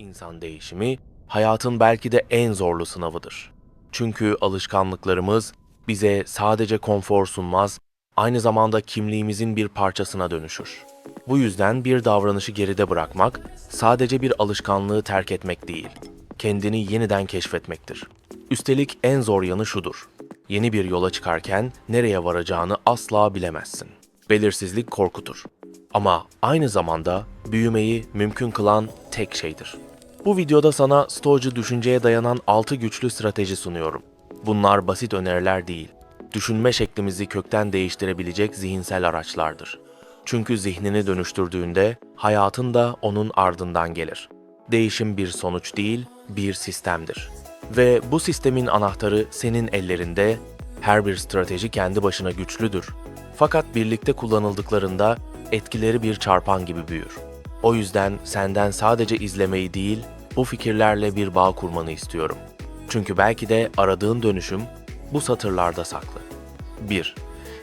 İnsan değişimi hayatın belki de en zorlu sınavıdır. Çünkü alışkanlıklarımız bize sadece konfor sunmaz, aynı zamanda kimliğimizin bir parçasına dönüşür. Bu yüzden bir davranışı geride bırakmak sadece bir alışkanlığı terk etmek değil, kendini yeniden keşfetmektir. Üstelik en zor yanı şudur. Yeni bir yola çıkarken nereye varacağını asla bilemezsin. Belirsizlik korkutur. Ama aynı zamanda büyümeyi mümkün kılan tek şeydir. Bu videoda sana Stoacı düşünceye dayanan 6 güçlü strateji sunuyorum. Bunlar basit öneriler değil. Düşünme şeklimizi kökten değiştirebilecek zihinsel araçlardır. Çünkü zihnini dönüştürdüğünde hayatın da onun ardından gelir. Değişim bir sonuç değil, bir sistemdir. Ve bu sistemin anahtarı senin ellerinde. Her bir strateji kendi başına güçlüdür. Fakat birlikte kullanıldıklarında etkileri bir çarpan gibi büyür. O yüzden senden sadece izlemeyi değil, bu fikirlerle bir bağ kurmanı istiyorum. Çünkü belki de aradığın dönüşüm bu satırlarda saklı. 1.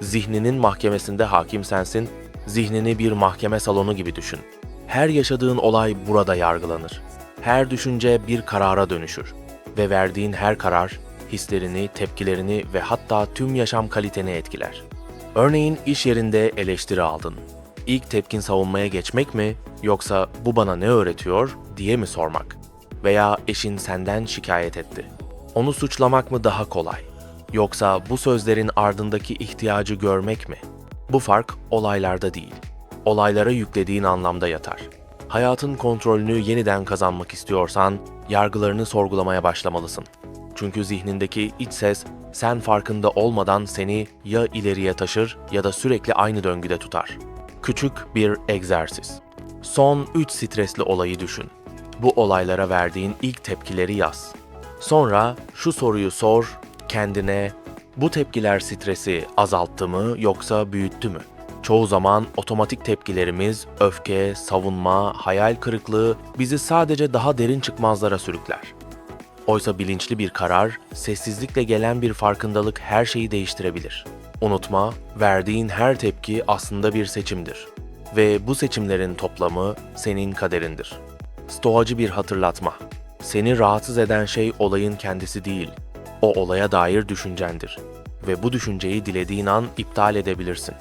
Zihninin mahkemesinde hakim sensin, zihnini bir mahkeme salonu gibi düşün. Her yaşadığın olay burada yargılanır. Her düşünce bir karara dönüşür ve verdiğin her karar hislerini, tepkilerini ve hatta tüm yaşam kaliteni etkiler. Örneğin iş yerinde eleştiri aldın. İlk tepkin savunmaya geçmek mi yoksa bu bana ne öğretiyor diye mi sormak? Veya eşin senden şikayet etti. Onu suçlamak mı daha kolay? Yoksa bu sözlerin ardındaki ihtiyacı görmek mi? Bu fark olaylarda değil, olaylara yüklediğin anlamda yatar. Hayatın kontrolünü yeniden kazanmak istiyorsan yargılarını sorgulamaya başlamalısın. Çünkü zihnindeki iç ses sen farkında olmadan seni ya ileriye taşır ya da sürekli aynı döngüde tutar. Küçük bir egzersiz. Son 3 stresli olayı düşün. Bu olaylara verdiğin ilk tepkileri yaz. Sonra şu soruyu sor kendine. Bu tepkiler stresi azalttı mı yoksa büyüttü mü? Çoğu zaman otomatik tepkilerimiz öfke, savunma, hayal kırıklığı bizi sadece daha derin çıkmazlara sürükler. Oysa bilinçli bir karar, sessizlikle gelen bir farkındalık her şeyi değiştirebilir. Unutma, verdiğin her tepki aslında bir seçimdir. Ve bu seçimlerin toplamı senin kaderindir. Stoacı bir hatırlatma. Seni rahatsız eden şey olayın kendisi değil, o olaya dair düşüncendir. Ve bu düşünceyi dilediğin an iptal edebilirsin.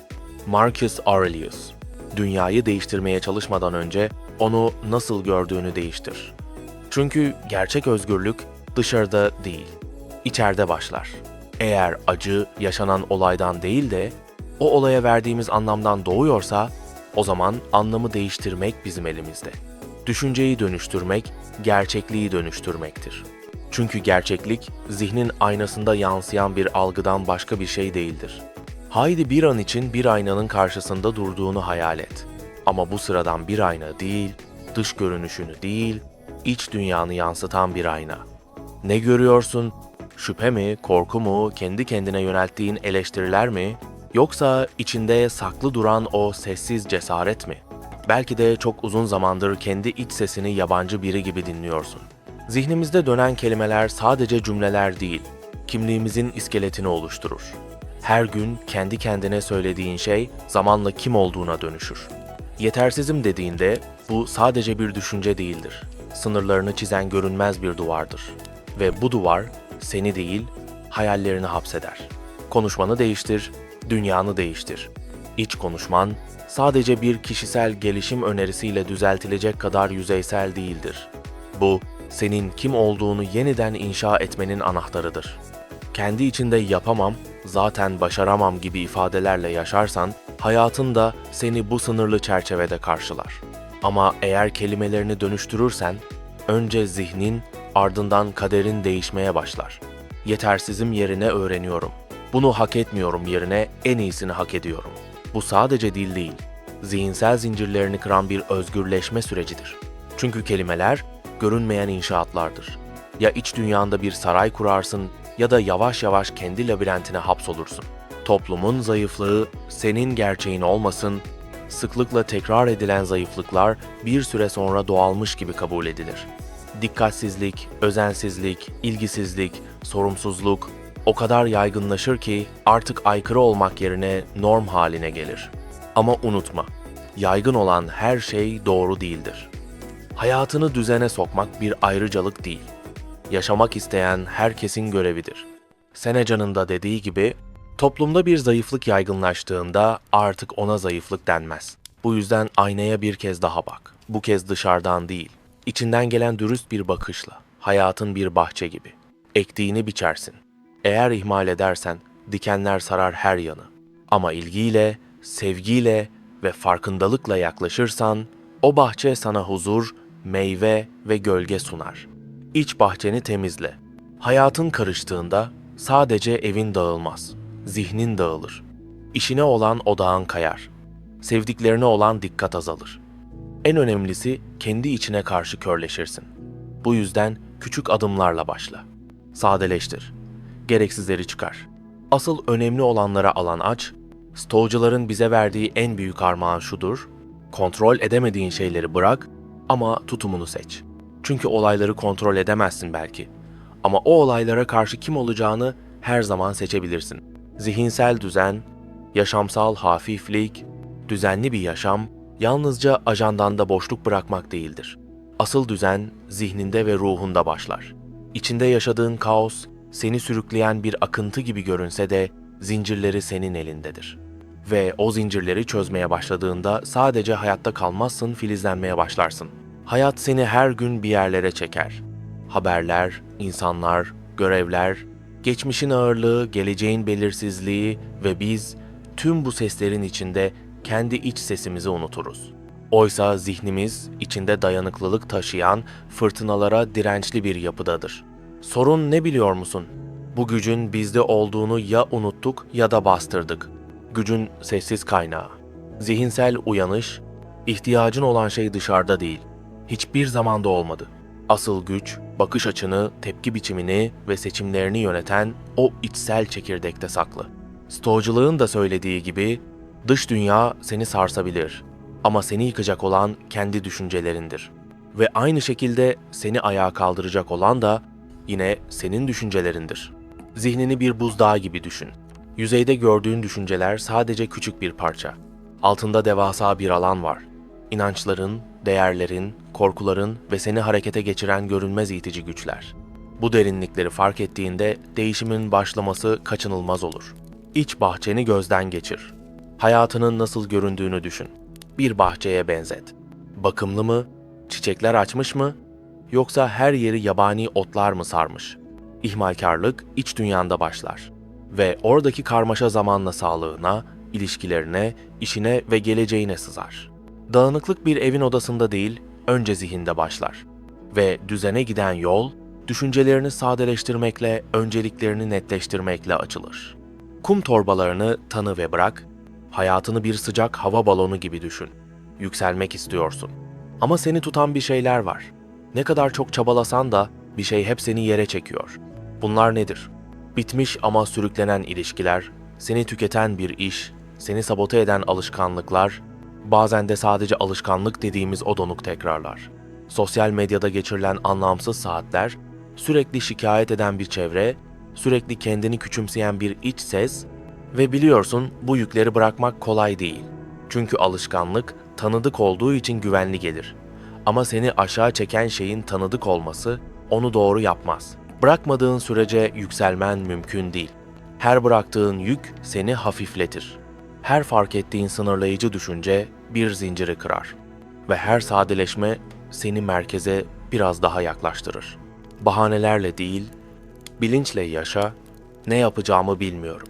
Marcus Aurelius Dünyayı değiştirmeye çalışmadan önce onu nasıl gördüğünü değiştir. Çünkü gerçek özgürlük dışarıda değil, içeride başlar. Eğer acı yaşanan olaydan değil de o olaya verdiğimiz anlamdan doğuyorsa, o zaman anlamı değiştirmek bizim elimizde. Düşünceyi dönüştürmek, gerçekliği dönüştürmektir. Çünkü gerçeklik, zihnin aynasında yansıyan bir algıdan başka bir şey değildir. Haydi bir an için bir aynanın karşısında durduğunu hayal et. Ama bu sıradan bir ayna değil, dış görünüşünü değil, iç dünyanı yansıtan bir ayna. Ne görüyorsun? Şüphe mi, korku mu, kendi kendine yönelttiğin eleştiriler mi? Yoksa içinde saklı duran o sessiz cesaret mi? Belki de çok uzun zamandır kendi iç sesini yabancı biri gibi dinliyorsun. Zihnimizde dönen kelimeler sadece cümleler değil, kimliğimizin iskeletini oluşturur. Her gün kendi kendine söylediğin şey zamanla kim olduğuna dönüşür. Yetersizim dediğinde bu sadece bir düşünce değildir. Sınırlarını çizen görünmez bir duvardır. Ve bu duvar seni değil, hayallerini hapseder. Konuşmanı değiştir, dünyanı değiştir. İç konuşman sadece bir kişisel gelişim önerisiyle düzeltilecek kadar yüzeysel değildir. Bu, senin kim olduğunu yeniden inşa etmenin anahtarıdır. Kendi içinde yapamam, zaten başaramam gibi ifadelerle yaşarsan, hayatın da seni bu sınırlı çerçevede karşılar. Ama eğer kelimelerini dönüştürürsen, önce zihnin, ardından kaderin değişmeye başlar. Yetersizim yerine öğreniyorum. Bunu hak etmiyorum yerine en iyisini hak ediyorum. Bu sadece dil değil, zihinsel zincirlerini kıran bir özgürleşme sürecidir. Çünkü kelimeler görünmeyen inşaatlardır. Ya iç dünyanda bir saray kurarsın ya da yavaş yavaş kendi labirentine hapsolursun. Toplumun zayıflığı senin gerçeğin olmasın, sıklıkla tekrar edilen zayıflıklar bir süre sonra doğalmış gibi kabul edilir. Dikkatsizlik, özensizlik, ilgisizlik, sorumsuzluk o kadar yaygınlaşır ki artık aykırı olmak yerine norm haline gelir. Ama unutma, yaygın olan her şey doğru değildir. Hayatını düzene sokmak bir ayrıcalık değil. Yaşamak isteyen herkesin görevidir. Senecan'ın da dediği gibi, toplumda bir zayıflık yaygınlaştığında artık ona zayıflık denmez. Bu yüzden aynaya bir kez daha bak. Bu kez dışarıdan değil, içinden gelen dürüst bir bakışla. Hayatın bir bahçe gibi. Ektiğini biçersin. Eğer ihmal edersen dikenler sarar her yanı. Ama ilgiyle, sevgiyle ve farkındalıkla yaklaşırsan o bahçe sana huzur, meyve ve gölge sunar. İç bahçeni temizle. Hayatın karıştığında sadece evin dağılmaz, zihnin dağılır. İşine olan odağın kayar. Sevdiklerine olan dikkat azalır. En önemlisi kendi içine karşı körleşirsin. Bu yüzden küçük adımlarla başla. Sadeleştir. Gereksizleri çıkar. Asıl önemli olanlara alan aç. Stoğcuların bize verdiği en büyük armağan şudur. Kontrol edemediğin şeyleri bırak ama tutumunu seç. Çünkü olayları kontrol edemezsin belki. Ama o olaylara karşı kim olacağını her zaman seçebilirsin. Zihinsel düzen, yaşamsal hafiflik, düzenli bir yaşam yalnızca ajandanda boşluk bırakmak değildir. Asıl düzen zihninde ve ruhunda başlar. İçinde yaşadığın kaos seni sürükleyen bir akıntı gibi görünse de zincirleri senin elindedir. Ve o zincirleri çözmeye başladığında sadece hayatta kalmazsın, filizlenmeye başlarsın. Hayat seni her gün bir yerlere çeker. Haberler, insanlar, görevler, geçmişin ağırlığı, geleceğin belirsizliği ve biz tüm bu seslerin içinde kendi iç sesimizi unuturuz. Oysa zihnimiz içinde dayanıklılık taşıyan fırtınalara dirençli bir yapıdadır. Sorun ne biliyor musun? Bu gücün bizde olduğunu ya unuttuk ya da bastırdık. Gücün sessiz kaynağı. Zihinsel uyanış, ihtiyacın olan şey dışarıda değil. Hiçbir zamanda olmadı. Asıl güç, bakış açını, tepki biçimini ve seçimlerini yöneten o içsel çekirdekte saklı. Stoğcılığın da söylediği gibi, dış dünya seni sarsabilir ama seni yıkacak olan kendi düşüncelerindir. Ve aynı şekilde seni ayağa kaldıracak olan da yine senin düşüncelerindir. Zihnini bir buzdağı gibi düşün. Yüzeyde gördüğün düşünceler sadece küçük bir parça. Altında devasa bir alan var. İnançların, değerlerin, korkuların ve seni harekete geçiren görünmez itici güçler. Bu derinlikleri fark ettiğinde değişimin başlaması kaçınılmaz olur. İç bahçeni gözden geçir. Hayatının nasıl göründüğünü düşün. Bir bahçeye benzet. Bakımlı mı? Çiçekler açmış mı? Yoksa her yeri yabani otlar mı sarmış? İhmalkarlık iç dünyanda başlar ve oradaki karmaşa zamanla sağlığına, ilişkilerine, işine ve geleceğine sızar. Dağınıklık bir evin odasında değil, önce zihinde başlar. Ve düzene giden yol, düşüncelerini sadeleştirmekle, önceliklerini netleştirmekle açılır. Kum torbalarını tanı ve bırak, hayatını bir sıcak hava balonu gibi düşün. Yükselmek istiyorsun. Ama seni tutan bir şeyler var. Ne kadar çok çabalasan da bir şey hep seni yere çekiyor. Bunlar nedir? Bitmiş ama sürüklenen ilişkiler, seni tüketen bir iş, seni sabote eden alışkanlıklar, bazen de sadece alışkanlık dediğimiz o donuk tekrarlar. Sosyal medyada geçirilen anlamsız saatler, sürekli şikayet eden bir çevre, sürekli kendini küçümseyen bir iç ses ve biliyorsun bu yükleri bırakmak kolay değil. Çünkü alışkanlık tanıdık olduğu için güvenli gelir. Ama seni aşağı çeken şeyin tanıdık olması onu doğru yapmaz. Bırakmadığın sürece yükselmen mümkün değil. Her bıraktığın yük seni hafifletir. Her fark ettiğin sınırlayıcı düşünce bir zinciri kırar. Ve her sadeleşme seni merkeze biraz daha yaklaştırır. Bahanelerle değil, bilinçle yaşa, ne yapacağımı bilmiyorum.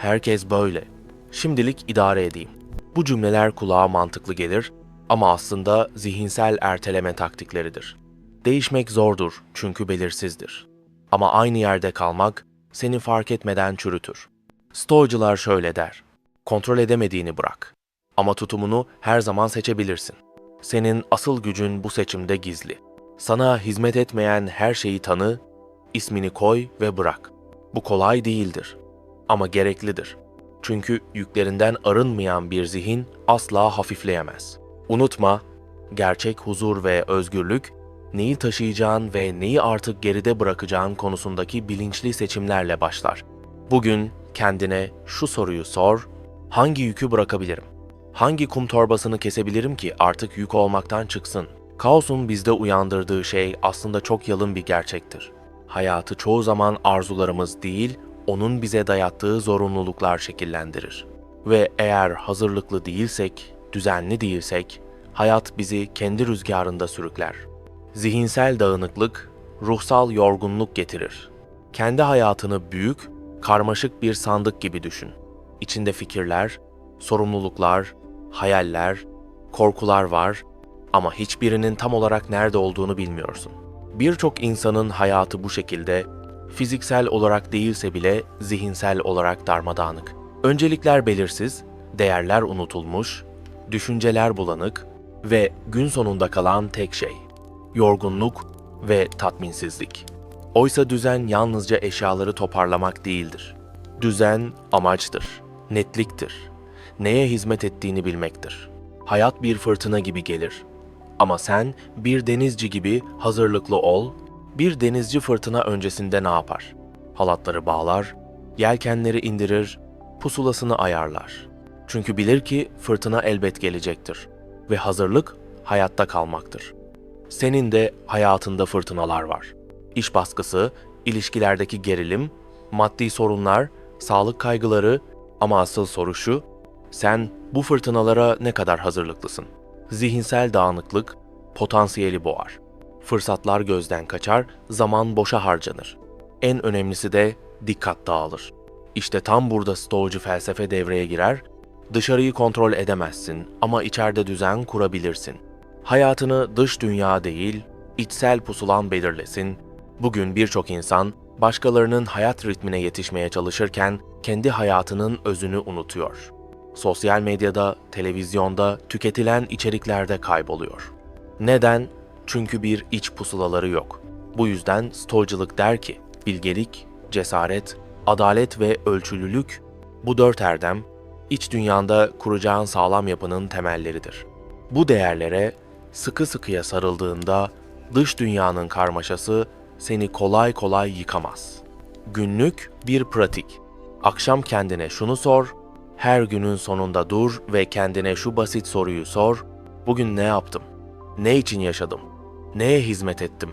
Herkes böyle. Şimdilik idare edeyim. Bu cümleler kulağa mantıklı gelir ama aslında zihinsel erteleme taktikleridir. Değişmek zordur çünkü belirsizdir. Ama aynı yerde kalmak seni fark etmeden çürütür. Stoacılar şöyle der. Kontrol edemediğini bırak. Ama tutumunu her zaman seçebilirsin. Senin asıl gücün bu seçimde gizli. Sana hizmet etmeyen her şeyi tanı, ismini koy ve bırak. Bu kolay değildir ama gereklidir. Çünkü yüklerinden arınmayan bir zihin asla hafifleyemez. Unutma, gerçek huzur ve özgürlük neyi taşıyacağın ve neyi artık geride bırakacağın konusundaki bilinçli seçimlerle başlar. Bugün kendine şu soruyu sor, hangi yükü bırakabilirim? Hangi kum torbasını kesebilirim ki artık yük olmaktan çıksın? Kaosun bizde uyandırdığı şey aslında çok yalın bir gerçektir. Hayatı çoğu zaman arzularımız değil, onun bize dayattığı zorunluluklar şekillendirir. Ve eğer hazırlıklı değilsek, düzenli değilsek, hayat bizi kendi rüzgarında sürükler. Zihinsel dağınıklık, ruhsal yorgunluk getirir. Kendi hayatını büyük, karmaşık bir sandık gibi düşün. İçinde fikirler, sorumluluklar, hayaller, korkular var ama hiçbirinin tam olarak nerede olduğunu bilmiyorsun. Birçok insanın hayatı bu şekilde, fiziksel olarak değilse bile zihinsel olarak darmadağınık. Öncelikler belirsiz, değerler unutulmuş, düşünceler bulanık ve gün sonunda kalan tek şey yorgunluk ve tatminsizlik. Oysa düzen yalnızca eşyaları toparlamak değildir. Düzen amaçtır, netliktir. Neye hizmet ettiğini bilmektir. Hayat bir fırtına gibi gelir. Ama sen bir denizci gibi hazırlıklı ol. Bir denizci fırtına öncesinde ne yapar? Halatları bağlar, yelkenleri indirir, pusulasını ayarlar. Çünkü bilir ki fırtına elbet gelecektir ve hazırlık hayatta kalmaktır. Senin de hayatında fırtınalar var. İş baskısı, ilişkilerdeki gerilim, maddi sorunlar, sağlık kaygıları ama asıl soru şu, sen bu fırtınalara ne kadar hazırlıklısın? Zihinsel dağınıklık potansiyeli boğar. Fırsatlar gözden kaçar, zaman boşa harcanır. En önemlisi de dikkat dağılır. İşte tam burada stoğcu felsefe devreye girer. Dışarıyı kontrol edemezsin ama içeride düzen kurabilirsin. Hayatını dış dünya değil, içsel pusulan belirlesin. Bugün birçok insan başkalarının hayat ritmine yetişmeye çalışırken kendi hayatının özünü unutuyor. Sosyal medyada, televizyonda, tüketilen içeriklerde kayboluyor. Neden? Çünkü bir iç pusulaları yok. Bu yüzden stoğcılık der ki, bilgelik, cesaret, adalet ve ölçülülük bu dört erdem iç dünyanda kuracağın sağlam yapının temelleridir. Bu değerlere sıkı sıkıya sarıldığında dış dünyanın karmaşası seni kolay kolay yıkamaz. Günlük bir pratik. Akşam kendine şunu sor, her günün sonunda dur ve kendine şu basit soruyu sor. Bugün ne yaptım? Ne için yaşadım? Neye hizmet ettim?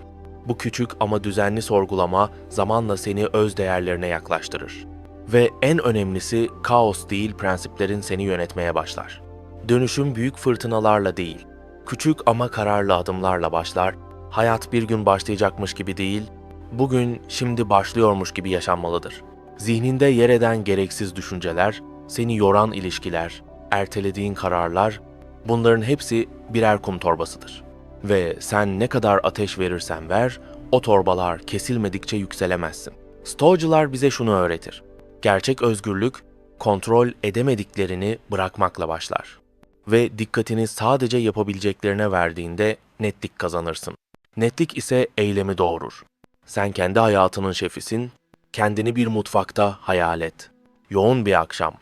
Bu küçük ama düzenli sorgulama zamanla seni öz değerlerine yaklaştırır. Ve en önemlisi kaos değil prensiplerin seni yönetmeye başlar. Dönüşüm büyük fırtınalarla değil, küçük ama kararlı adımlarla başlar. Hayat bir gün başlayacakmış gibi değil, bugün şimdi başlıyormuş gibi yaşanmalıdır. Zihninde yer eden gereksiz düşünceler, seni yoran ilişkiler, ertelediğin kararlar, bunların hepsi birer kum torbasıdır. Ve sen ne kadar ateş verirsen ver, o torbalar kesilmedikçe yükselemezsin. Stoacılar bize şunu öğretir. Gerçek özgürlük, kontrol edemediklerini bırakmakla başlar. Ve dikkatini sadece yapabileceklerine verdiğinde netlik kazanırsın. Netlik ise eylemi doğurur. Sen kendi hayatının şefisin, kendini bir mutfakta hayal et. Yoğun bir akşam.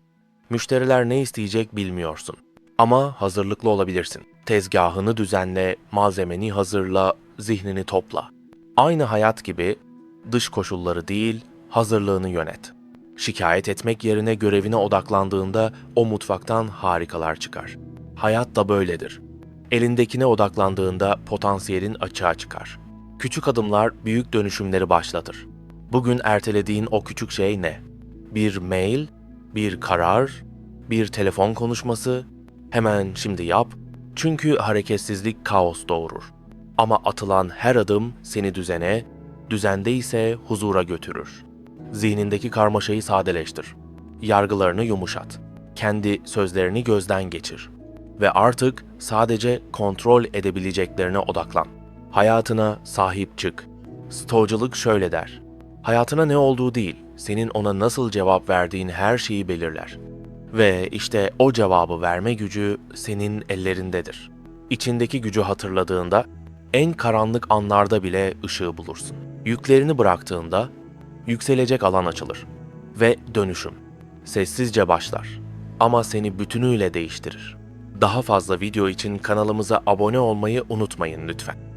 Müşteriler ne isteyecek bilmiyorsun. Ama hazırlıklı olabilirsin. Tezgahını düzenle, malzemeni hazırla, zihnini topla. Aynı hayat gibi dış koşulları değil, hazırlığını yönet. Şikayet etmek yerine görevine odaklandığında o mutfaktan harikalar çıkar. Hayat da böyledir. Elindekine odaklandığında potansiyelin açığa çıkar. Küçük adımlar büyük dönüşümleri başlatır. Bugün ertelediğin o küçük şey ne? Bir mail, bir karar, bir telefon konuşması, hemen şimdi yap. Çünkü hareketsizlik kaos doğurur. Ama atılan her adım seni düzene, düzende ise huzura götürür. Zihnindeki karmaşayı sadeleştir. Yargılarını yumuşat. Kendi sözlerini gözden geçir. Ve artık sadece kontrol edebileceklerine odaklan. Hayatına sahip çık. Stoğcılık şöyle der. Hayatına ne olduğu değil, senin ona nasıl cevap verdiğin her şeyi belirler. Ve işte o cevabı verme gücü senin ellerindedir. İçindeki gücü hatırladığında en karanlık anlarda bile ışığı bulursun. Yüklerini bıraktığında yükselecek alan açılır ve dönüşüm sessizce başlar ama seni bütünüyle değiştirir. Daha fazla video için kanalımıza abone olmayı unutmayın lütfen.